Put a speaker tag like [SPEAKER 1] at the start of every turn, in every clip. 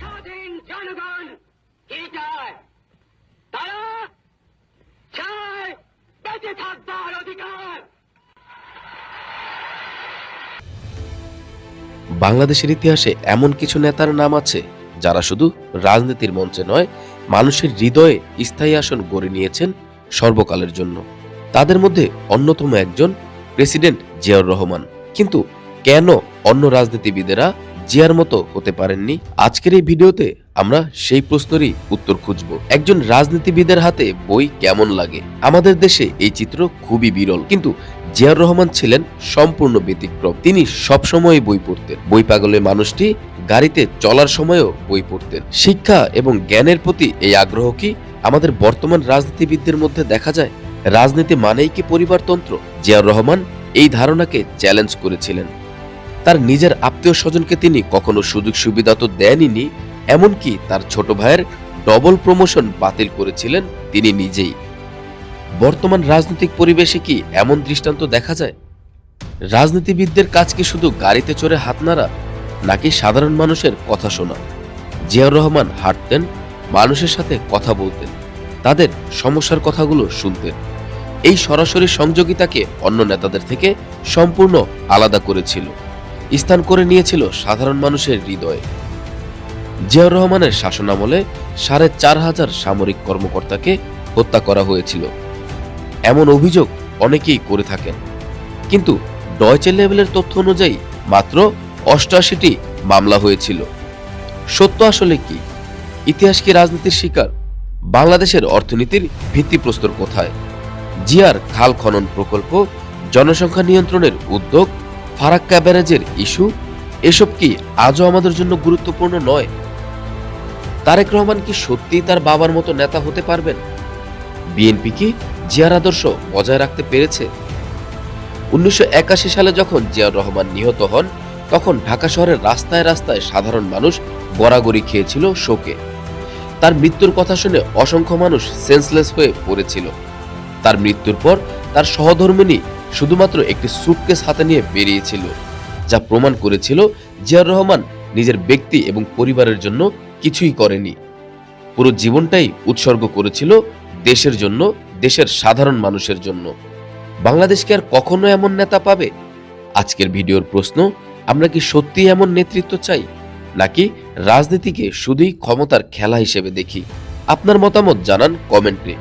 [SPEAKER 1] স্বাধীন জনগণ তারা বেঁচে থাকবার অধিকার।
[SPEAKER 2] বাংলাদেশের ইতিহাসে এমন কিছু নেতার নাম আছে, যারা শুধু রাজনীতির মঞ্চে নয়, মানুষের হৃদয়ে স্থায়ী আসন গড়ে নিয়েছেন সর্বকালের জন্য। তাদের মধ্যে অন্যতম একজন প্রেসিডেন্ট জিয়াউর রহমান। কিন্তু কেন অন্য রাজনীতিবিদেরা জিয়ার মতো হতে পারেননি। আজকের এই ভিডিওতে আমরা সেই প্রশ্নেরই উত্তর খুঁজব। একজন রাজনীতিবিদের হাতে বই কেমন লাগে? আমাদের দেশে এই চিত্র খুবই বিরল, কিন্তু জিয়াউর রহমান ছিলেন সম্পূর্ণ ব্যতিক্রম। তিনি সবসময় বই পড়তেন। বই পাগলের মানুষটি গাড়িতে চলার সময়ও বই পড়তেন। শিক্ষা এবং জ্ঞানের প্রতি এই আগ্রহ কি আমাদের বর্তমান রাজনীতিবিদদের মধ্যে দেখা যায়? রাজনীতি মানেই কি পরিবারতন্ত্র? জিয়াউর রহমান এই ধারণাকে চ্যালেঞ্জ করেছিলেন। তার নিজের আত্মীয় স্বজনকে তিনি কখনো সুযোগ সুবিধা তো দেনইনি, এমনকি তার ছোট ভাইয়ের ডবল প্রমোশন বাতিল করেছিলেন তিনি নিজেই। বর্তমান রাজনৈতিক পরিবেশে কি এমন দৃষ্টান্ত দেখা যায়? রাজনীতিবিদদের কাজ কি শুধু গাড়িতে চড়ে হাত নাড়া, নাকি সাধারণ মানুষের কথা শোনা? জিয়াউর রহমান হাঁটতেন, মানুষের সাথে কথা বলতেন, তাদের সমস্যার কথাগুলো শুনতেন। এই সরাসরি সংযোগিতাকে অন্য নেতাদের থেকে সম্পূর্ণ আলাদা করেছিল। স্থান করে নিয়েছিল সাধারণ মানুষের হৃদয়ে। জিয়াউর রহমানের শাসনামলে সাড়ে চার হাজার সামরিক কর্মকর্তাকে হত্যা করা হয়েছিল। এমন অভিযোগ অনেকেই করে থাকেন। কিন্তু ডয়চে লেভেলের তথ্য অনুযায়ী মাত্র অষ্টআশিটি মামলা হয়েছিল। সত্য আসলে কি? ইতিহাস কি রাজনীতির শিকার? বাংলাদেশের অর্থনীতির ভিত্তিপ্রস্তর কোথায়? জিয়ার খাল খনন প্রকল্প জনসংখ্যা নিয়ন্ত্রণের উদ্যোগ ফারাক্কা ব্যারাজের ইস্যু? এসব কি আজও আমাদের জন্য গুরুত্বপূর্ণ নয়? তারেক রহমান কি সত্যিই তার বাবার মতো নেতা হতে পারবেন? বিএনপি কি জিয়ার আদর্শ বজায় রাখতে পেরেছে? উনিশশো একাশি সালে যখন জিয়াউর রহমান নিহত হন, তখন ঢাকা শহরের রাস্তায় রাস্তায় সাধারণ মানুষ গড়াগড়ি খেয়েছিল শোকে। তার মৃত্যুর কথা শুনে অসংখ্য মানুষ সেন্সলেস হয়ে পড়েছিল। তার মৃত্যুর পর তার সহধর্মিনী শুধুমাত্র একটি সুটকেস হাতে নিয়ে বেরিয়েছিল, যা প্রমাণ করেছিল জিয়াউর রহমান নিজের ব্যক্তি এবং পরিবারের জন্য কিছুই করেনি। পুরো জীবনটাই উৎসর্গ করেছিল দেশের জন্য, দেশের সাধারণ মানুষের জন্য। বাংলাদেশকে আর কখনো এমন নেতা পাবে? আজকের ভিডিওর প্রশ্ন, আমরা কি সত্যি এমন নেতৃত্ব চাই? নাকি রাজনীতিকে শুধুই ক্ষমতার খেলা হিসেবে দেখি? আপনার মতামত জানান কমেন্টে।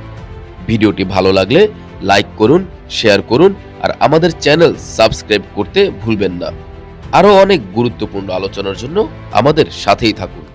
[SPEAKER 2] ভিডিওটি ভালো লাগলে লাইক করুন, শেয়ার করুন আর আমাদের চ্যানেল সাবস্ক্রাইব করতে ভুলবেন না। আরও অনেক গুরুত্বপূর্ণ আলোচনার জন্য আমাদের সাথেই থাকুন।